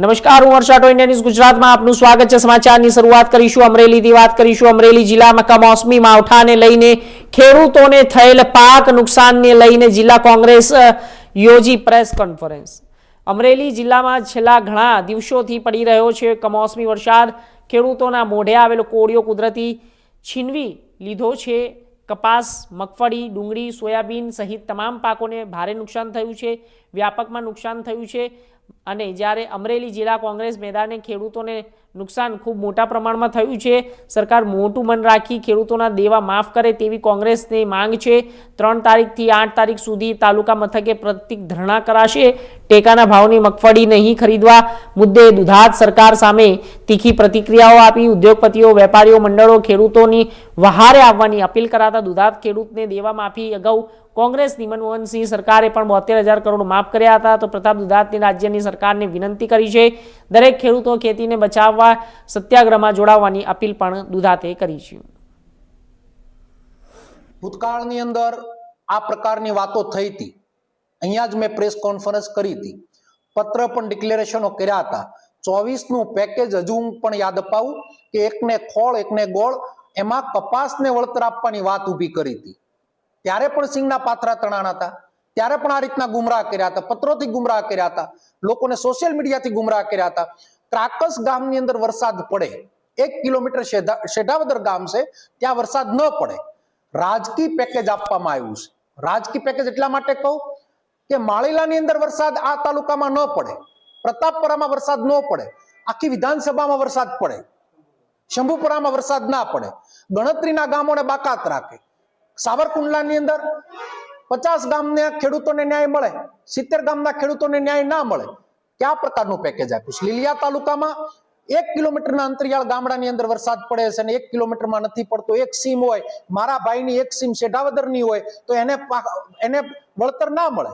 નમસ્કાર, હું વર્ષા આટો ન્યૂઝ ગુજરાતમાં આપનું સ્વાગત છે. સમાચારની શરૂઆત કરીશું, અમરેલીથી વાત કરીશું. અમરેલી જિલ્લામાં કમોસમી માવઠાને લઈને ખેડૂતોને થયેલ પાક નુકસાનને લઈને જિલ્લા કોંગ્રેસ યોજી પ્રેસ કોન્ફરન્સ. અમરેલી જિલ્લામાં છેલ્લા ઘણા દિવસોથી પડી રહ્યો છે કમોસમી વરસાદ. ખેડૂતોના મોઢે આવેલો કોળિયો કુદરતી છીનવી લીધો છે. કપાસ, મગફળી, ડુંગળી, સોયાબીન સહિત તમામ પાકોને ભારે નુકસાન થયું છે. વ્યાપકમાં નુકસાન થયું છે. અને જ્યારે અમરેલી જિલ્લા કોંગ્રેસ મેદાને ખેડૂતોને નુકસાન ખૂબ મોટા પ્રમાણમાં થયું છે, સરકાર મોટું મન રાખી ખેડૂતોના દેવા માફ કરે તેવી કોંગ્રેસની માંગ છે. ત્રણ તારીખથી આઠ તારીખ સુધી તાલુકા મથકે પ્રતિક ધરણા કરાશે. ટેકાના ભાવની મગફળી નહીં ખરીદવા મુદ્દે દુધાત સરકાર સામે તીખી પ્રતિક્રિયાઓ આપી. ઉદ્યોગપતિઓ, વેપારીઓ, મંડળો ખેડૂતોની વહારે આવવાની અપીલ કરાતા દુધાત ખેડૂતને દેવા માફી અગાઉ કોંગ્રેસની મનમોહનસિંહ સરકારે પણ બોતેર હજાર કરોડ માફ કર્યા હતા. તો પ્રતાપ દુધાતની રાજ્યની સરકારને વિનંતી કરી છે, દરેક ખેડૂતો ખેતીને બચાવવા, સત્યાગ્રહમાં જોડાવાની અપીલ પણ દુધાતે કરી છે. ભૂતકાળની અંદર આ પ્રકારની વાતો થઈ હતી. અહીંયા જ મેં પ્રેસ કોન્ફરન્સ કરી હતી. પત્ર પણ ડિક્લેરેશનો કર્યા હતા. ચોવીસનું પેકેજ હજુ હું પણ યાદ અપાવું કે એકને ખોળ, એકને ગોળ એમાં કપાસને વળતર આપવાની વાત ઊભી કરી હતી. ત્યારે પણ સિંહના પાથરા તણાણા હતા. ત્યારે પણ આ રીતના ગુમરાહ કર્યા હતા. પત્રોથી ગુમરાહ કર્યા હતા. લોકોને સોશિયલ મીડિયાથી ગુમરાહ કર્યા હતા. ત્રાકસ ગામની અંદર વરસાદ પડે. એક કિલોમીટર શેઢા- શેઢાવદર ગામ છે. ત્યાં વરસાદ ન પડે. રાજકીય પેકેજ આપવામાં આવ્યું છે. રાજકીય પેકેજ એટલા માટે કહું કે માળીલાની અંદર વરસાદ આ તાલુકામાં ન પડે. પ્રતાપપુરામાં વરસાદ ન પડે. આખી વિધાનસભામાં વરસાદ પડે. શંભુપુરામાં વરસાદ ના પડે. ગણતરીના ગામોને બાકાત રાખે. સાવરકુંડલાની અંદર પચાસ ગામના ખેડૂતોને ન્યાય મળે, સિત્તેર ગામના ખેડૂતોને ન્યાય ના મળે, કયા પ્રકારનું પેકેજ આપ્યું છે? લીલિયા તાલુકામાં એક કિલોમીટરના અંતરિયાળ ગામડાની અંદર વરસાદ પડે છે અને એક કિલોમીટરમાં નથી પડતો, એક સીમ હોય, મારા ભાઈની એક સીમ શેઢાવદરની હોય, તો એને એને વળતર ના મળે.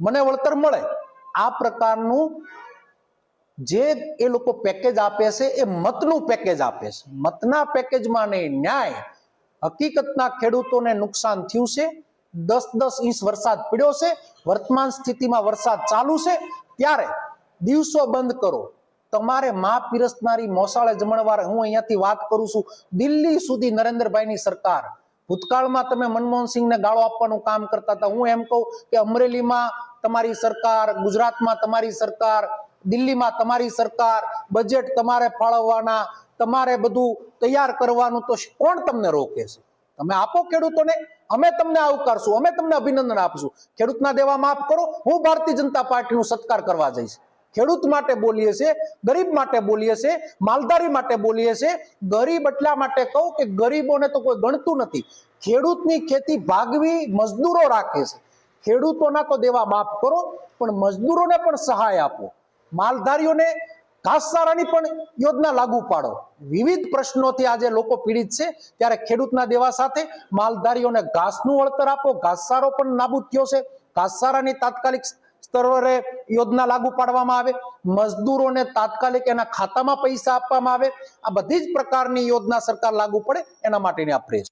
મને વળતર મળે. આ પ્રકારનું જે એ લોકો પેકેજ આપે છે, એ મતનું પેકેજ આપે છે. મતના પેકેજમાં નહીં, ન્યાય હકીકતના ખેડૂતોને નુકસાન થયું છે. દસ દસ ઇંચ વરસાદ પડ્યો છે. વર્તમાન સ્થિતિમાં વરસાદ ચાલુ છે. ત્યારે દિવસો બંધ કરો. તમારે મા પીરસનારી મોસાળે જમણવાર હું અહીંયાથી વાત કરું છું. દિલ્હી સુધી નરેન્દ્રભાઈની સરકાર. ભૂતકાળમાં તમે મનમોહનસિંહને ગાળો આપવાનું કામ કરતા હતા. હું એમ કહું કે અમરેલીમાં તમારી સરકાર, ગુજરાતમાં તમારી સરકાર દિલ્હીમાં તમારી સરકાર બજેટ તમારે ફાળવવાના, તમારે બધું તૈયાર કરવાનું તો કોણ તમને રોકે છે? તમે આપો ખેડૂતોને, અમે તમને આવકારશું, અમે તમને અભિનંદન આપશું. ખેડૂતના દેવા માફ કરો, હું ભારતીય જનતા પાર્ટીનું સત્કાર કરવા જઈશ. ખેડૂત માટે બોલીએ છે, ગરીબ માટે બોલીએ છે, માલધારી માટે બોલીએ છે. ગરીબ એટલા માટે કહું કે ગરીબોને તો કોઈ ગણતું નથી. ખેડૂતની ખેતી ભાગવી મજદૂરો રાખે છે. ખેડૂતોના તો દેવા માફ કરો, પણ મજદૂરોને પણ સહાય આપો. માલધારીઓને ઘાસચારાની પણ યોજના લાગુ પાડો. વિવિધ પ્રશ્નોથી આજે લોકો પીડિત છે. ત્યારે ખેડૂતના દેવા સાથે માલધારીઓને ઘાસનું વળતર આપો. ઘાસચારો પણ નાબૂદ થયો છે. ઘાસચારાની તાત્કાલિક સ્તરે યોજના લાગુ પાડવામાં આવે. મજદૂરોને તાત્કાલિક એના ખાતામાં પૈસા આપવામાં આવે. આ બધી જ પ્રકારની યોજના સરકાર લાગુ પડે એના માટેની આ પ્રેસ.